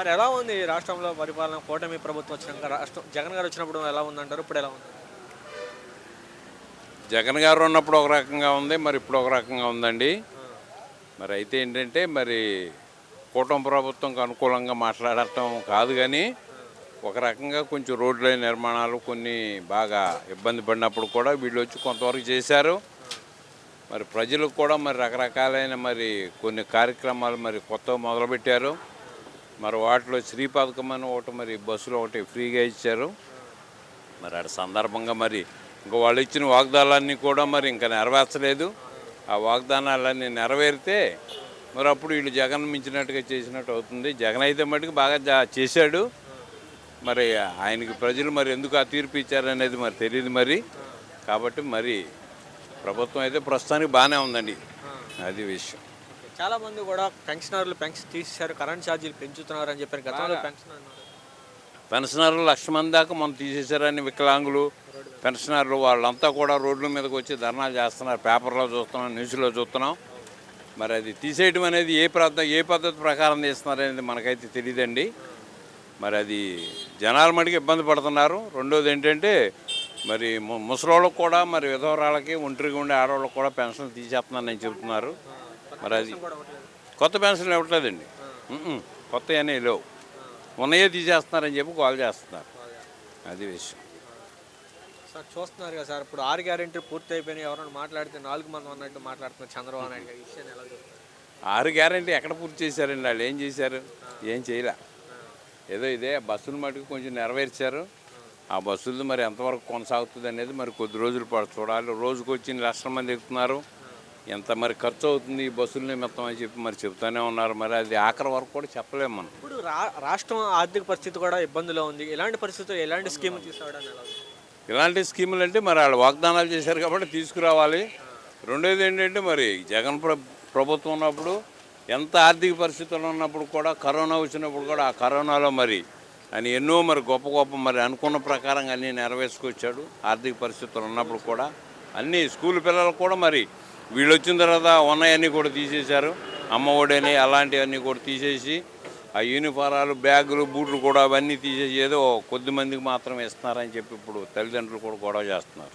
Sir ఎలా ఉంది రాష్ట్రంలో పరిపాలన? కూటమి ప్రభుత్వం వచ్చినాక రాష్ట్రం జగన్ గారు వచ్చినప్పుడు ఎలా ఉందంటారు? ఇప్పుడు ఎలా ఉంది? జగన్ గారు ఉన్నప్పుడు ఒక రకంగా ఉంది మరి ఇప్పుడు ఒక రకంగా ఉందండి. మరి అయితే ఏంటంటే మరి కూటమి ప్రభుత్వంకి అనుకూలంగా మాట్లాడటం కాదు కానీ ఒక రకంగా కొంచెం రోడ్ల నిర్మాణాలు కొన్ని బాగా ఇబ్బంది పడినప్పుడు కూడా వీళ్ళు వచ్చి కొంతవరకు చేశారు. మరి ప్రజలకు కూడా మరి రకరకాలైన మరి కొన్ని కార్యక్రమాలు మరి కొత్తగా మొదలుపెట్టారు. మరి వాటిలో శ్రీ పథకం అని ఒకటి మరి బస్సులో ఒకటి ఫ్రీగా ఇచ్చారు. మరి అటు సందర్భంగా మరి ఇంకా వాళ్ళు ఇచ్చిన వాగ్దానాలన్నీ కూడా మరి ఇంకా నెరవేర్చలేదు. ఆ వాగ్దానాలన్నీ నెరవేరితే మరి అప్పుడు వీళ్ళు జగన్ మించినట్టుగా చేసినట్టు అవుతుంది. జగన్ అయితే మటుకు బాగా జా- చేశాడు. మరి ఆయనకి ప్రజలు మరి ఎందుకు ఆ తీర్పు ఇచ్చారనేది మరి తెలియదు మరి. కాబట్టి మరి ప్రభుత్వం అయితే ప్రస్తుతానికి బాగానే ఉందండి. అది విషయం. చాలా మంది కూడా పెన్షనర్లు పెన్షన్ తీసేశారు కరెంట్ ఛార్జీలు పెంచుతున్నారు అని చెప్పారు. గతంలో పెన్షన్ పెన్షనర్లు లక్ష మంది దాకా మనం తీసేశారని వికలాంగులు పెన్షనర్లు వాళ్ళంతా కూడా రోడ్ల మీదకి వచ్చి ధర్నాలు చేస్తున్నారు. పేపర్లో చూస్తున్నాం న్యూస్లో చూస్తున్నాం. మరి అది తీసేయడం అనేది ఏ పద్ధతి ఏ పద్ధతి ప్రకారం తీస్తున్నారు అనేది మనకైతే తెలియదండి. మరి అది జనాల మటుకు ఇబ్బంది పడుతున్నారు. రెండోది ఏంటంటే మరి ము- ముసలోళ్ళకు కూడా మరి విధవరాలకి ఒంటరిగా ఉండే ఆడవాళ్ళకి కూడా పెన్షన్ తీసేస్తున్నారని చెబుతున్నారు. మరి అది కొత్త పెన్షన్లు ఇవ్వట్లేదండి. కొత్త అనే లేవు. ఉన్నాయే తీసేస్తున్నారని చెప్పి కాల్ చేస్తున్నారు. అది విషయం. సార్ చూస్తున్నారు కదా సార్ ఇప్పుడు ఆరు గ్యారెంటీ పూర్తి అయిపోయినాయి. ఎవరైనా మాట్లాడితే నాలుగు మంది అన్నట్టు మాట్లాడుతున్నారు చంద్రబాబు నాయుడు గారు. ఈ విషయాన్ని ఎలా చూస్తారు ఆరు గ్యారంటీ ఎక్కడ పూర్తి చేశారండి? వాళ్ళు ఏం చేశారు? ఏం చేయలే. ఏదో ఇదే బస్సులు మటుకు కొంచెం నెరవేర్చారు. ఆ బస్సులు మరి ఎంతవరకు కొనసాగుతుంది అనేది మరి కొద్ది రోజులు పాటు చూడాలి. రోజుకు వచ్చి లక్షల మంది ఎక్కుతున్నారు. ఎంత మరి ఖర్చు అవుతుంది ఈ బస్సుల నిమిత్తం అని చెప్పి మరి చెప్తానే ఉన్నారు. మరి అది ఆఖరి వరకు కూడా చెప్పలేము మనం. ఇప్పుడు రాష్ట్రం ఆర్థిక పరిస్థితి కూడా ఇబ్బందిలో ఉంది. ఇలాంటి పరిస్థితుల్లో ఎలాంటి స్కీమ్ ఉంది? ఇలాంటి స్కీములు అంటే మరి వాళ్ళు వాగ్దానాలు చేశారు కాబట్టి తీసుకురావాలి. రెండోది ఏంటంటే మరి జగన్ ప్ర ప్రభుత్వం ఉన్నప్పుడు ఎంత ఆర్థిక పరిస్థితుల్లో ఉన్నప్పుడు కూడా కరోనా వచ్చినప్పుడు కూడా ఆ కరోనాలో మరి ఆయన ఎన్నో మరి గొప్ప గొప్ప మరి అనుకున్న ప్రకారంగా అన్నీ నెరవేర్చుకొచ్చాడు. ఆర్థిక పరిస్థితులు ఉన్నప్పుడు కూడా అన్ని స్కూల్ పిల్లలకు కూడా మరి వీళ్ళు వచ్చిన తర్వాత ఉన్నాయన్నీ కూడా తీసేశారు. అమ్మఒడని అలాంటివన్నీ కూడా తీసేసి ఆ యూనిఫారాలు బ్యాగులు బూట్లు కూడా అవన్నీ తీసేసి ఏదో కొద్ది మందికి మాత్రమే ఇస్తున్నారని చెప్పి ఇప్పుడు తల్లిదండ్రులు కూడా గొడవ చేస్తున్నారు.